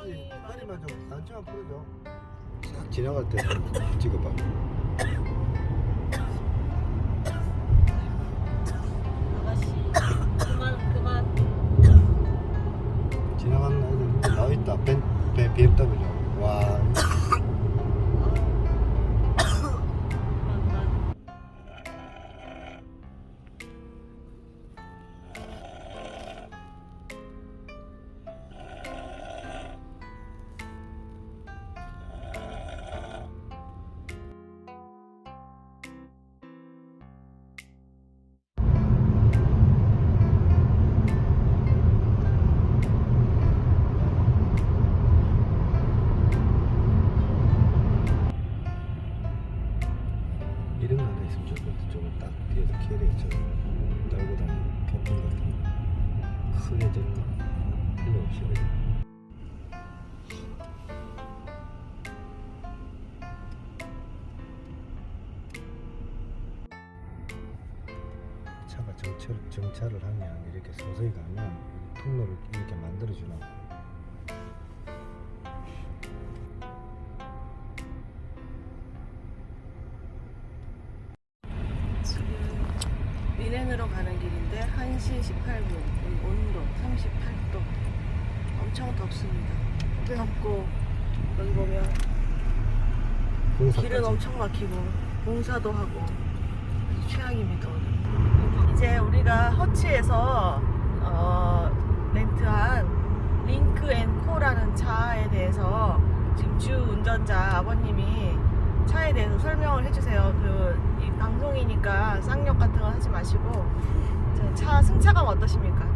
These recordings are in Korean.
허리, 허리만 좀 단추만 풀어줘. 싹 지나갈 때 찍어봐. 아가씨 그만 그만 지나가는 애들 나와 있다. 벤, 벤, BMW. 미넨으로 가는 길인데 1시 18분 온도 38도. 엄청 덥습니다. 덥고 여기 보면 공사까지. 길은 엄청 막히고 공사도 하고 아주 최악입니다 오늘. 이제 우리가 허치에서 어, 렌트한 링크 앤 코라는 차에 대해서 지금 주 운전자 아버님이 차에 대해서 설명을 해주세요. 그이 방송이니까 쌍욕 같은 거 하지 마시고 차 승차감 어떠십니까?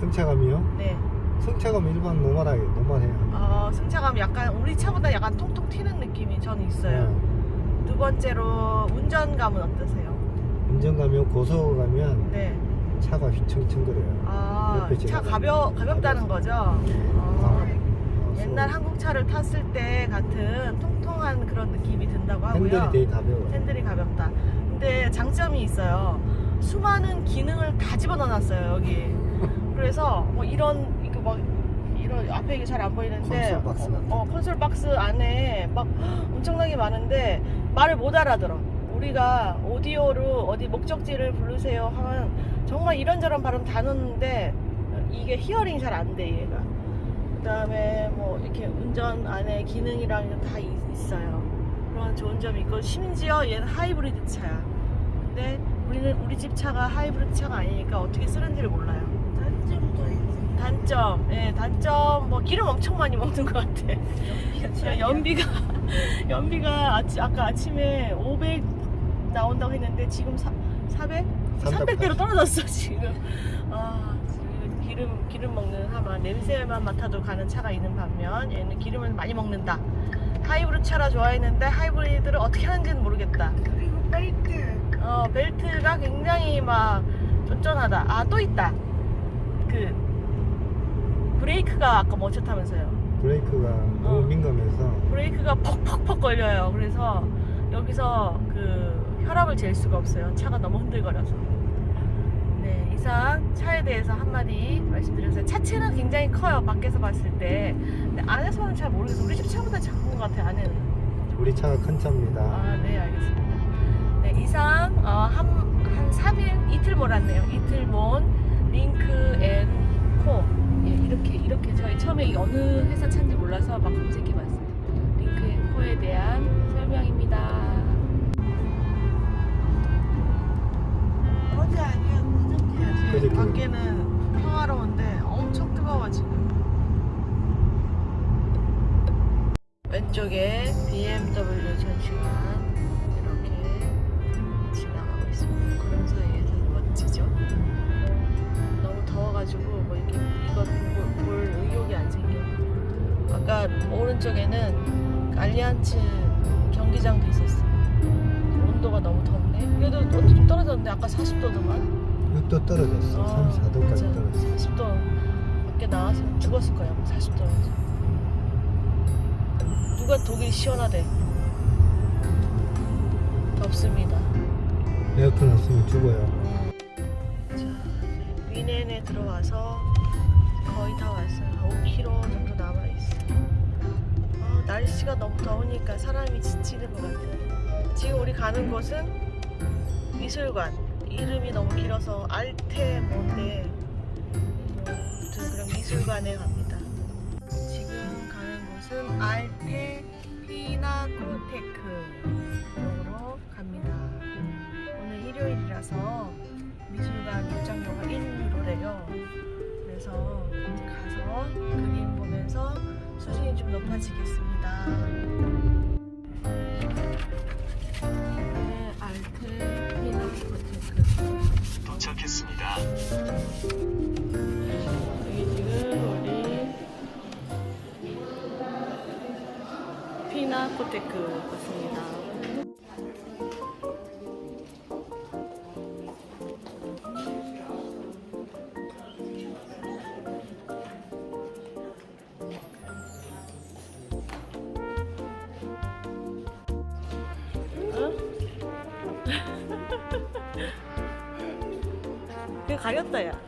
승차감이요? 네 승차감 일반 노멀하게 노멀해요 어, 승차감 약간 우리 차보다 약간 통통 튀는 느낌이 저는 있어요 네. 두 번째로 운전감은 어떠세요? 운전 가면 고속 가면 네. 차가 휘청휘청거려요. 아, 옆에 차 지나가는 가벼 가볍다는 거죠. 어, 어, 옛날 소- 한국 차를 탔을 때 같은 통통한 그런 느낌이 든다고 하고요. 핸들이 되게 가벼워. 핸들이 가볍다. 근데 장점이 있어요. 수많은 기능을 다 집어넣어놨어요 여기. 그래서 뭐 이런 이거 막 이런 앞에 이게 잘 안 보이는데 콘솔 박스 같은 어, 콘솔 박스 안에 막 엄청나게 많은데 말을 못 알아들어. 우리가 오디오로 어디 목적지를 부르세요 하면 정말 이런저런 발음 다 넣는데 이게 히어링이 잘안 돼 얘가. 그다음에 뭐 이렇게 운전 안에 기능이랑 다 있- 있어요. 그런 좋은 점이 있고 심지어 얘는 하이브리드 차야. 근데 우리는 우리 집 차가 하이브리드 차가 아니니까 어떻게 쓰는지를 몰라요. 단점도 있고 단점, 예, 단점 뭐 기름 엄청 많이 먹는 것 같아. 야, 연비가 연비가 아치, 아까 아침에 500 나온다고 했는데 지금 사, 400? 300대로 떨어졌어 지금. 아 지금 기름 기름 먹는 하마 냄새만 맡아도 가는 차가 있는 반면 얘는 기름을 많이 먹는다. 하이브리드 차라 좋아했는데 하이브리드를 어떻게 하는지는 모르겠다. 그리고 벨트 어 벨트가 굉장히 막 쫀쫀하다. 아 또 있다. 그 브레이크가 아까 멈췄다면서요. 브레이크가 너무 어. 민감해서 브레이크가 퍽퍽퍽 걸려요. 그래서 여기서 그 혈압을 잴 수가 없어요. 차가 너무 흔들거려서. 네, 이상 차에 대해서 한마디 말씀드렸어요. 차체는 굉장히 커요. 밖에서 봤을 때. 근데 안에서는 잘 모르겠어요. 우리 집 차보다 작은 것 같아요. 안에는. 우리 차가 큰 차입니다. 아, 네, 알겠습니다. 네, 이상 어, 한, 한 3일, 이틀 몰았네요. 이틀 몬 링크 앤 코. 예, 이렇게, 이렇게 저희 처음에 이 어느 회사 차인지 떨어졌어. 아, 34도까지 진짜. 떨어졌어. 40도 밖에 나왔으면 죽었을 거야. 40도에서. 누가 독일 시원하대. 덥습니다. 에어컨 없으면 죽어요. 자, 위넨에 들어와서 거의 다 왔어요. 5km 정도 남아 있어. 날씨가 너무 더우니까 사람이 지치는 것 같아요. 지금 우리 가는 곳은 미술관. 이름이 너무 길어서 알테 뭔데 뭐 아무튼 그런 미술관에 갑니다. 지금 가는 곳은 알테 피나코테크로 갑니다. 오늘 일요일이라서 미술관 입장료가 1유로래요. 그래서 가서 그림 보면서 수준이 좀 높아지겠습니다. 피나코테크 왔습니다. 어? 그게 가렸다 야.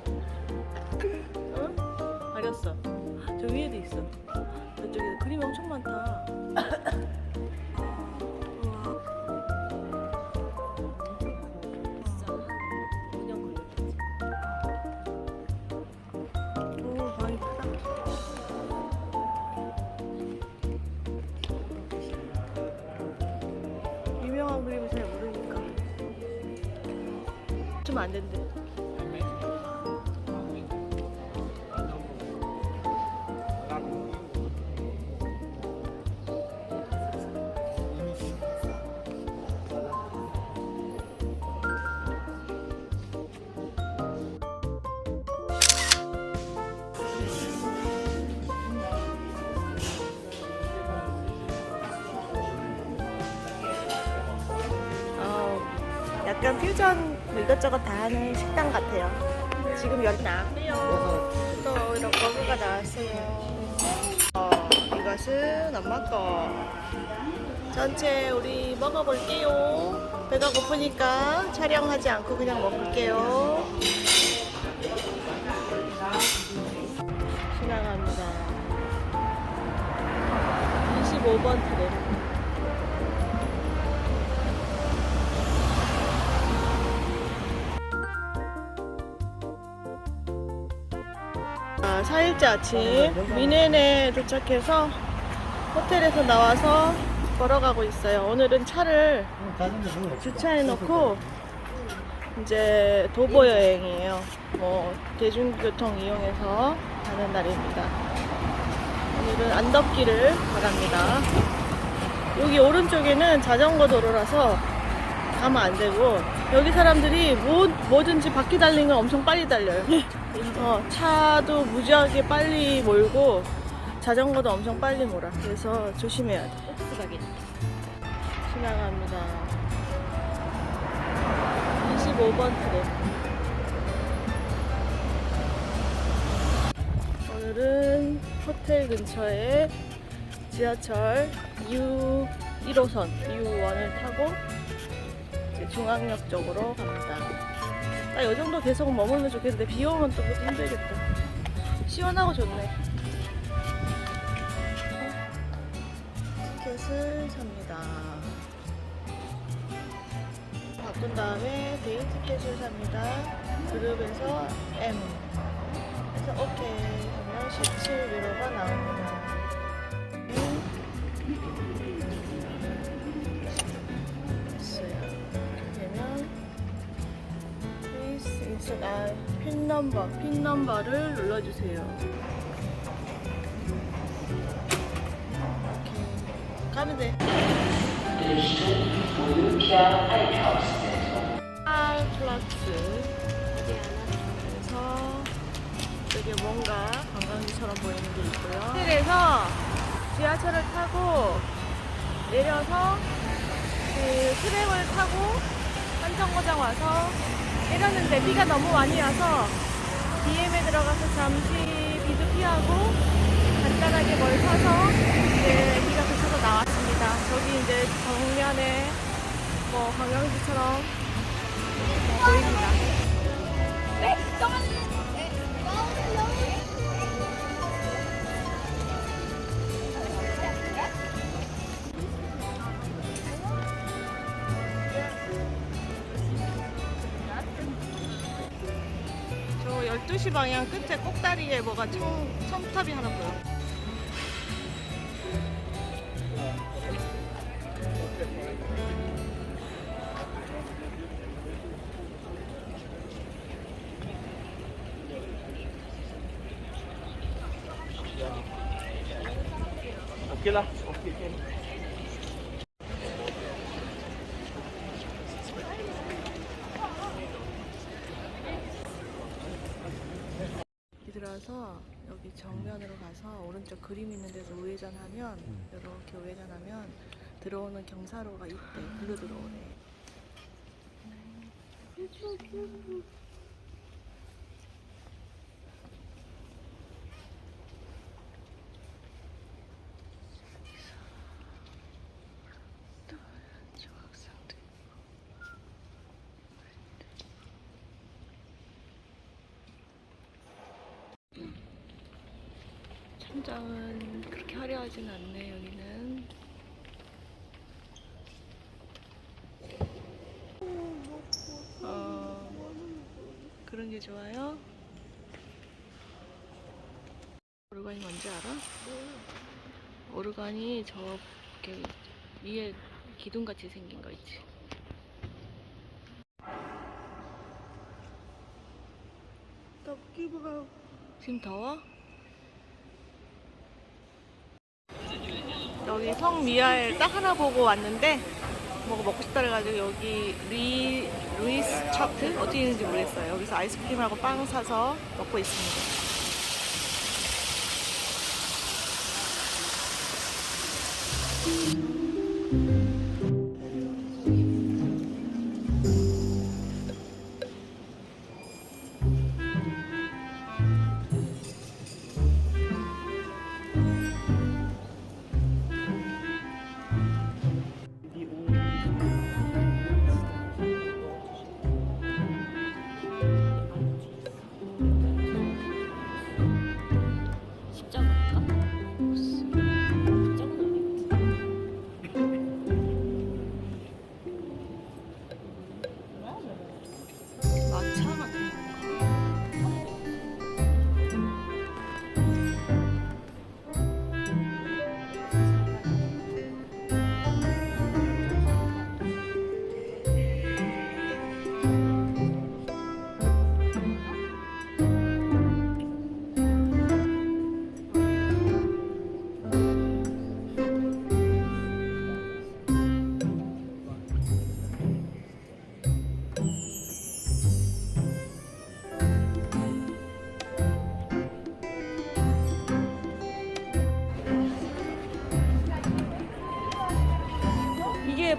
약간 퓨전 뭐 이것저것 다 하는 식당 같아요. 지금 여기 나왔고요. 또 이런 버거가 나왔어요. 어, 이것은 엄마 거. 전체 우리 먹어볼게요. 배가 고프니까 촬영하지 않고 그냥 먹을게요. 지나갑니다. 25번 트랙. 4일째 아침 미네네 도착해서 호텔에서 나와서 걸어가고 있어요. 오늘은 차를 주차해 놓고 이제 도보 여행이에요. 뭐 대중교통 이용해서 가는 날입니다. 오늘은 안 덥기를 바랍니다. 여기 오른쪽에는 자전거 도로라서 가면 안 되고 여기 사람들이 뭐, 뭐든지 바퀴 달리는 건 엄청 빨리 달려요. 어, 차도 무지하게 빨리 몰고 자전거도 엄청 빨리 몰아. 그래서 조심해야 돼. 지나갑니다. 25번 트랙. 오늘은 호텔 근처에 지하철 U 1호선 U1을 타고 이제 중앙역 쪽으로 갑니다. 딱 이 정도 계속 머물면 좋겠는데 비 오면 또 힘들겠다. 시원하고 좋네. 티켓을 삽니다. 바꾼 다음에 데이 티켓을 삽니다. 그룹에서 M. 그래서 오케이 하면 17유로가 나옵니다. Insert 아, 핀 넘버, 핀 넘버를 눌러주세요. 오케이. 가면 돼. 알플라츠 그래서 되게 뭔가 관광지처럼 보이는 게 있고요. 호텔에서 지하철을 타고 내려서 그 트램을 타고 한정거장 와서 내렸는데 비가 너무 많이 와서 DM에 들어가서 잠시 비도 피하고 간단하게 뭘 사서 이제 비가 그쳐서 나왔습니다. 저기 이제 정면에 뭐 관광지처럼 보입니다. 12시 방향 끝에 꼭다리에 뭐가 청, 첨탑이 하나 보여. 우회전하면 음. 이렇게 우회전하면 들어오는 경사로가 있대. 글로 들어오네. 중학생들. 천장은 그렇게 화려하진 않네 여기는 어 그런 게 좋아요? 오르간이 뭔지 알아? 오르간이 저렇게 위에 기둥같이 생긴 거 있지 지금 더워? 여기 성미아엘 딱 하나 보고 왔는데 뭐가 먹고 싶다 그래가지고 여기 리, 루이스 차트? 어디 있는지 모르겠어요. 여기서 아이스크림하고 빵 사서 먹고 있습니다.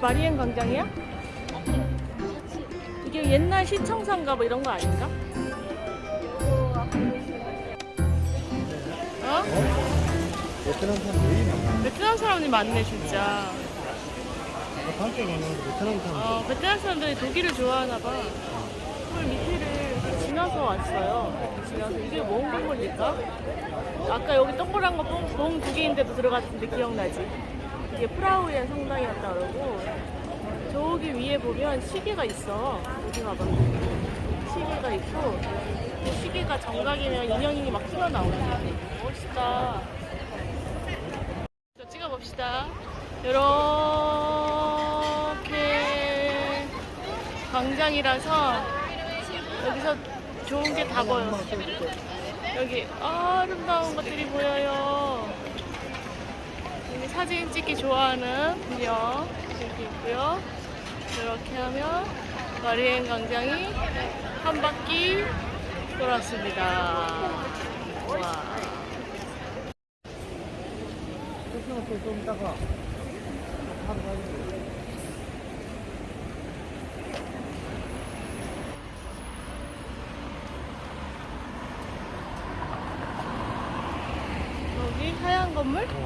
마리엔 광장이야? 이게 옛날 시청사인가 뭐 이런 거 아닌가? 어? 베트남 사람들이 많아 베트남 사람이 많네 진짜. 베트남 사람들 어, 베트남 사람들이 독일을 좋아하나 봐. 헐 밑에를 이렇게 지나서 왔어요. 지나서 이게 뭔 건물일까? 아까 여기 동그란 거봉두 개인데도 들어갔는데 기억나지? 이게 프라우의 성당이었다 그러고 저기 위에 보면 시계가 있어. 어디 봐봐. 시계가 있고 그 시계가 정각이면 인형이 막 튀어나오네. 멋있다. 자, 찍어봅시다. 이렇게 광장이라서 여기서 좋은 게 다 보여. 여기 아름다운 것들이 보여요. 여기 사진 찍기 좋아하는 분명 이렇게 있고요. 이렇게 하면 마리엔 광장이 한 바퀴 돌았습니다. 와. 좀 이따가 하루 가야 여기 하얀 건물?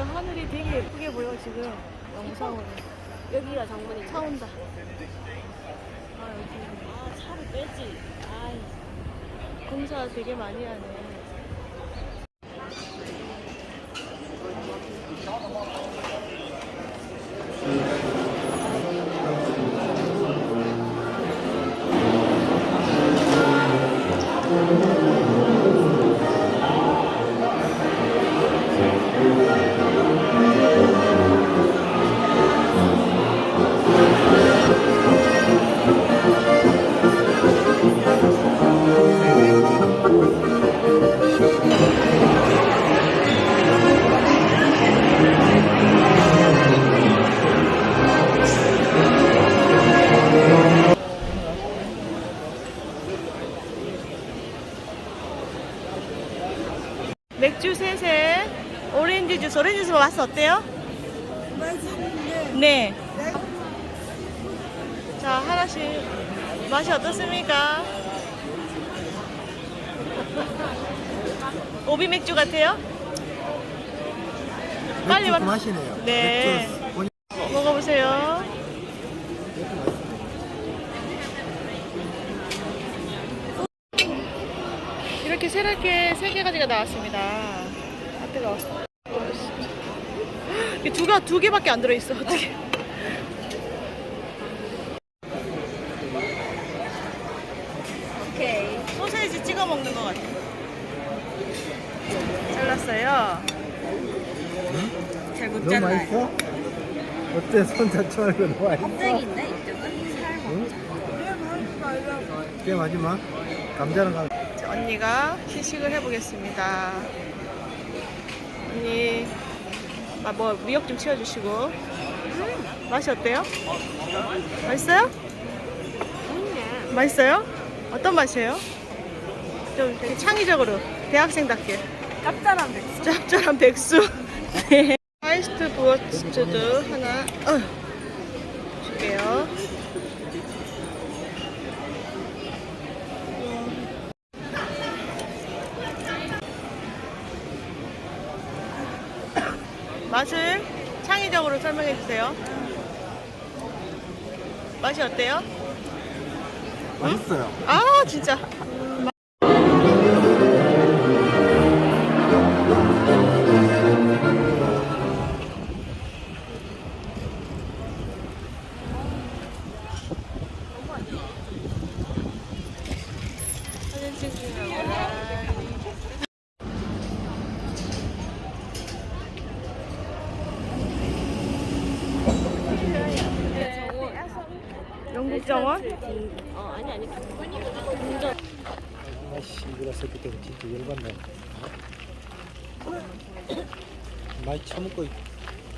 어. 이 하늘이 되게 예쁘게 보여 지금 영상으로. 여기가 정문이 차 온다. 아 여기 아 차를 빼지. 아이. 공사 되게 많이 하네. 맛 어때요? 맛있는데 네. 자, 하나씩 맛이 어떻습니까? 오비 맥주 같아요? 빨리 말- 맛이네요. 네. 맥주 본인 먹어보세요. 이렇게 새롭게 세 개 가지가 나왔습니다. 아 뜨거워. 이게 두, 개, 두 개밖에 안 들어있어. 어떻게? 오케이. 소세지 찍어 먹는 것 같아. 잘랐어요. 잘못 너무 잘라요. 맛있어? 어때 손자 처음에 너무 맛있어? 껍데기인데 이쪽은 살 응? 꽤 마지막 감자랑 감 자, 언니가 시식을 해보겠습니다. 언니, 아, 뭐 미역 좀 치워주시고. 음, 맛이 어때요? 맛있어요? 맛있네. 맛있어요? 어떤 맛이에요? 좀 되게 창의적으로 대학생답게 짭짤한 맥주. 짭짤한 백수. 네. 파이스트 부어츠도 하나 어, 줄게요. 맛을 창의적으로 설명해 주세요. 맛이 어때요? 맛있어요. 아 진짜 많이 처먹고 있-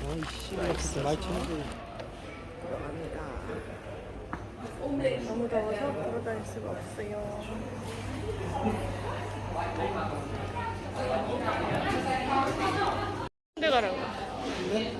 아이씨 많이 처먹고 있- 너무 더워서 걸어다닐 수가 없어요. 군대 가라고. 네,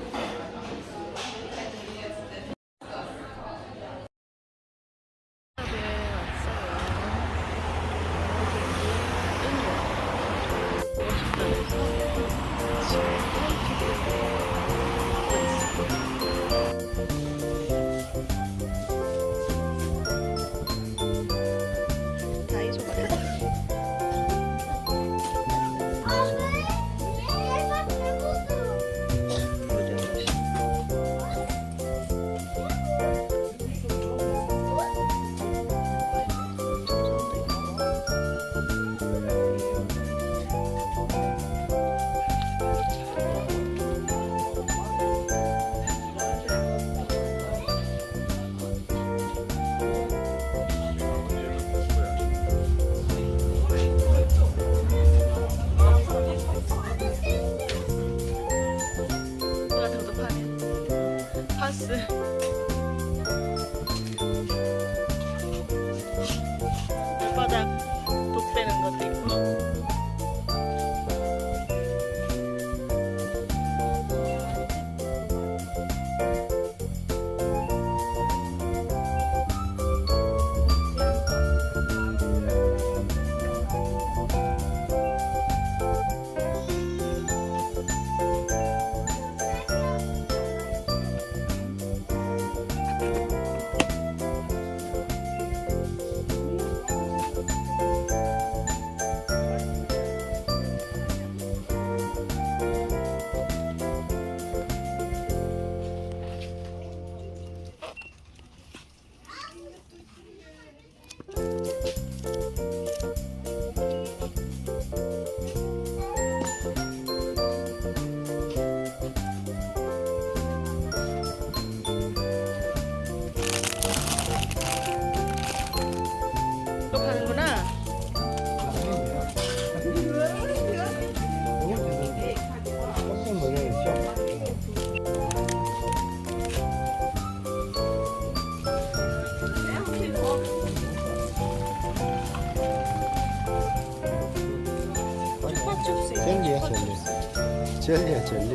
젤리야 젤